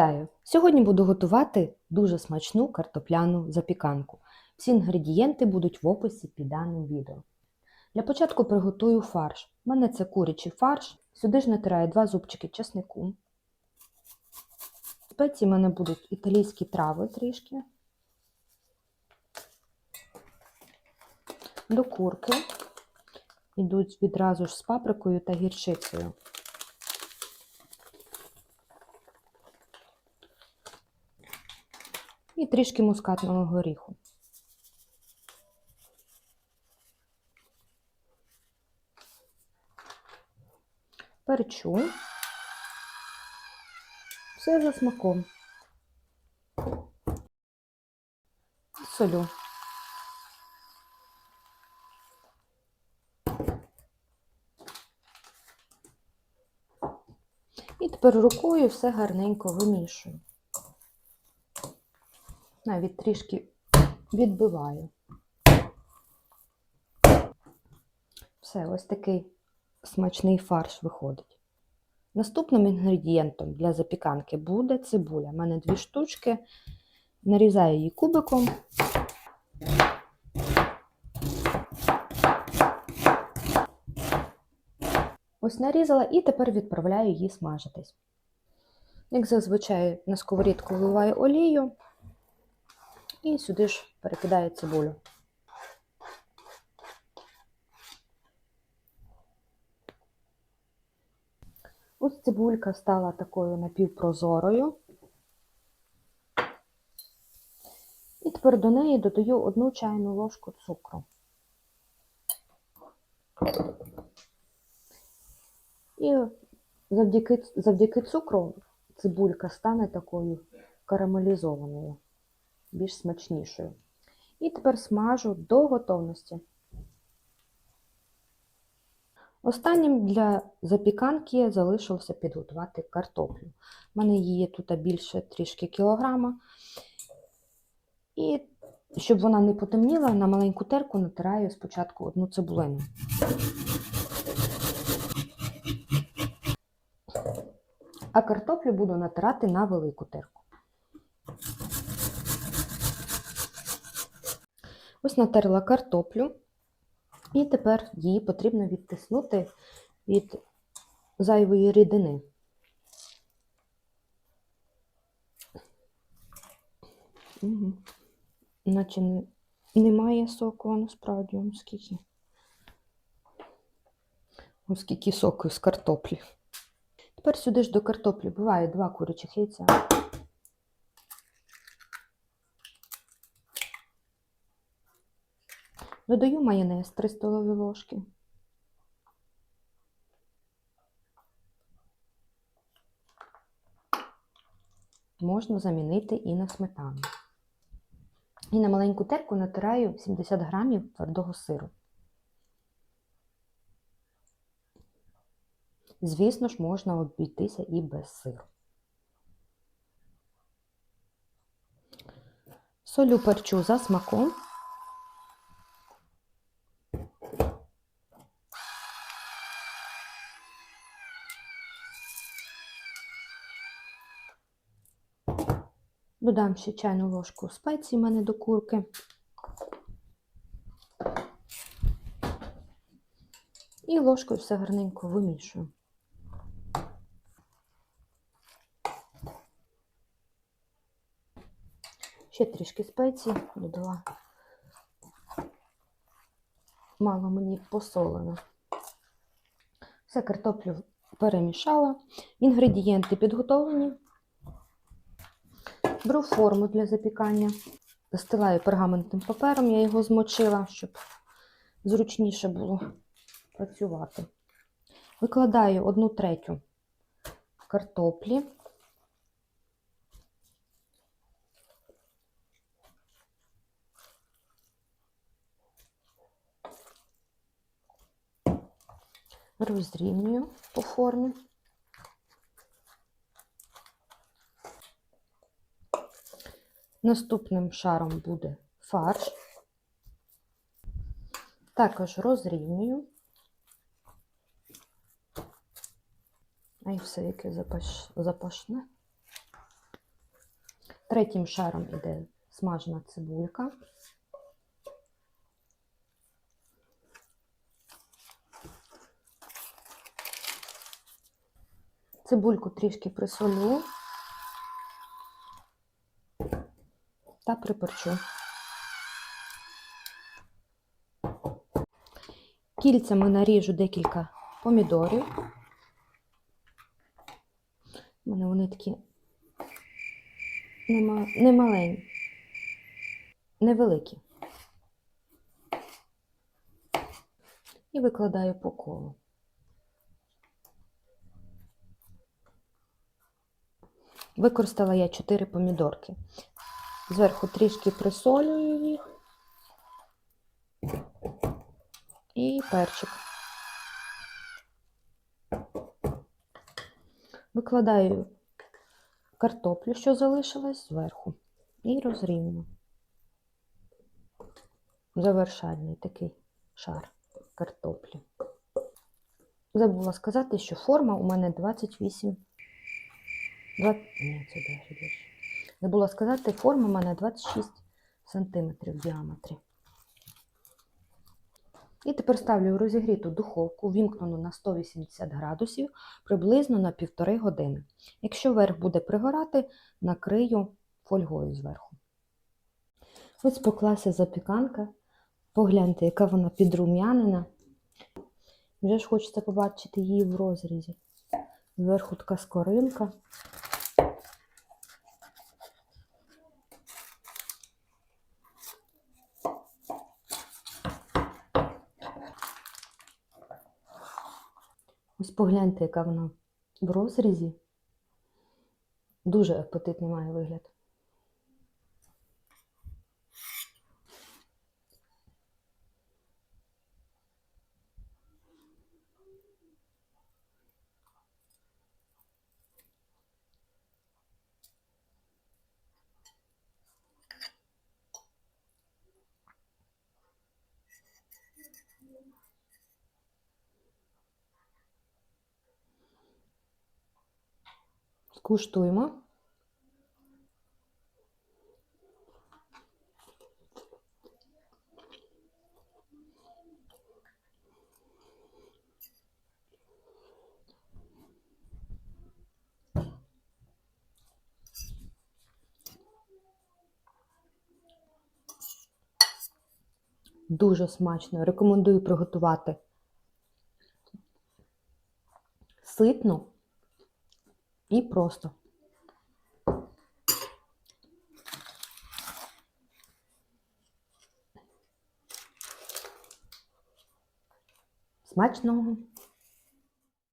Вітаю! Сьогодні буду готувати дуже смачну картопляну запіканку. Всі інгредієнти будуть в описі під даним відео. Для початку приготую фарш. У мене це курячий фарш. Сюди ж натираю 2 зубчики чеснику. Спеції в мене будуть італійські трави трішки. До курки йдуть відразу ж з паприкою та гірчицею. І трішки мускатного горіху. Перчу. Все за смаком. Солю. І тепер рукою все гарненько вимішую навіть трішки відбиваю. Все, ось такий смачний фарш виходить. Наступним інгредієнтом для запіканки буде цибуля. У мене дві штучки. Нарізаю її кубиком. Ось нарізала і тепер відправляю її смажитись. Як зазвичай на сковорідку вливаю олію. І сюди ж перекидаю цибулю. Ось цибулька стала такою напівпрозорою. І тепер до неї додаю одну чайну ложку цукру. І завдяки, завдяки цукру цибулька стане такою карамелізованою більш смачнішою. І тепер смажу до готовності. Останнім для запіканки залишилося підготувати картоплю. У мене її тут більше трішки кілограма. І щоб вона не потемніла, на маленьку терку натираю спочатку одну цибулину. А картоплю буду натирати на велику терку. Ось натерла картоплю, і тепер її потрібно відтиснути від зайвої рідини. Угу. Наче немає соку, а насправді он скільки. Ось скільки соку з картоплі. Тепер сюди ж до картоплі буває два курячих яйця. Додаю майонез 3 столові ложки. Можна замінити і на сметану. І на маленьку терку натираю 70 грамів твердого сиру. Звісно ж, можна обійтися і без сиру. Солю перчу за смаком. Додам ще чайну ложку спецій в мене до курки. І ложкою все гарненько вимішую. Ще трішки спецій додала. Мало мені посолено. Все картоплю перемішала. Інгредієнти підготовлені. Беру форму для запікання, застилаю пергаментним папером, я його змочила, щоб зручніше було працювати. Викладаю одну третю картоплі. Розрівнюю по формі. Наступним шаром буде фарш. Також розрівнюю. А й все яке запаш... запашне. Третім шаром іде смажена цибулька. Цибульку трішки присолю та приперчу. Кільцями наріжу декілька помідорів. У мене вони такі нема, не маленькі, невеликі. І викладаю по колу. Використала я 4 помідорки. Зверху трішки присолюю їх. І перчик. Викладаю картоплю, що залишилась зверху, і розрівнюю. Завершальний такий шар картоплі. Забула сказати, що форма у мене 28. 20... Ні, це більше. Забула сказати, форма у мене 26 см в діаметрі. І тепер ставлю в розігріту духовку, вімкнену на 180 градусів, приблизно на півтори години. Якщо верх буде пригорати, накрию фольгою зверху. Ось поклася запіканка. Погляньте, яка вона підрум'янена. Вже ж хочеться побачити її в розрізі. Зверху така скоринка. Ось погляньте, яка вона в розрізі. Дуже апетитний має вигляд. Скуштуємо. Дуже смачно. Рекомендую приготувати ситно і просто. Смачного!